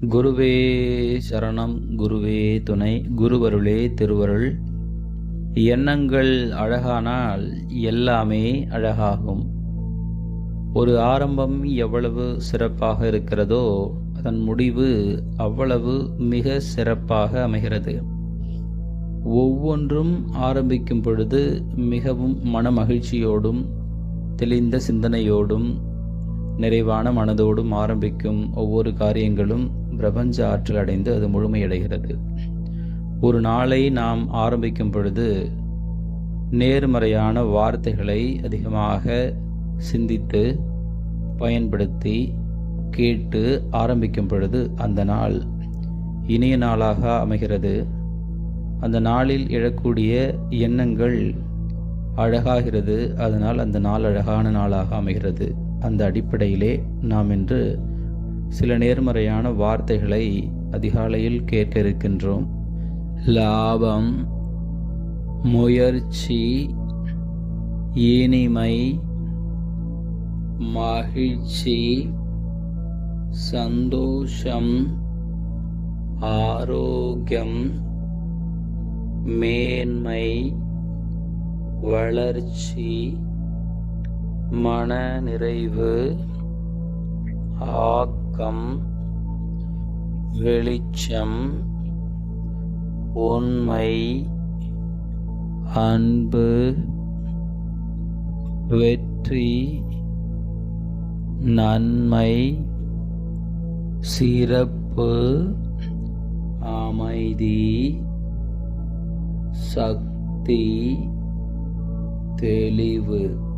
குருவே சரணம் குருவே துணை குருவருளே திருவருள். எண்ணங்கள் அழகானால் எல்லாமே அழகாகும். ஒரு ஆரம்பம் எவ்வளவு சிறப்பாக இருக்கிறதோ அதன் முடிவு அவ்வளவு மிக சிறப்பாக அமைகிறது. ஒவ்வொன்றும் ஆரம்பிக்கும் பொழுது மிகவும் மனமகிழ்ச்சியோடும் தெளிந்த சிந்தனையோடும் நிறைவான மனதோடும் ஆரம்பிக்கும் ஒவ்வொரு காரியங்களும் பிரபஞ்ச ஆற்றல் அடைந்து அது முழுமையடைகிறது. ஒரு நாளை நாம் ஆரம்பிக்கும் பொழுது நேர்மறையான வார்த்தைகளை அதிகமாக சிந்தித்து பயன்படுத்தி கேட்டு ஆரம்பிக்கும் பொழுது அந்த நாள் இனிய நாளாக அமைகிறது. அந்த நாளில் எழக்கூடிய எண்ணங்கள் அழகாகிறது. அதனால் அந்த நாள் அழகான நாளாக அமைகிறது. அந்த அடிப்படையிலே நாம் இன்று சில நேர்மறையான வார்த்தைகளை அதிகாலையில் கேட்க இருக்கின்றோம் லாபம் முயற்சி இனிமை மகிழ்ச்சி சந்தோஷம் ஆரோக்கியம் மேன்மை வளர்ச்சி மன நிறைவு ஆக்கம் வெளிச்சம் உண்மை அன்பு வெற்றி நன்மை சிறப்பு அமைதி சக்தி தெளிவு.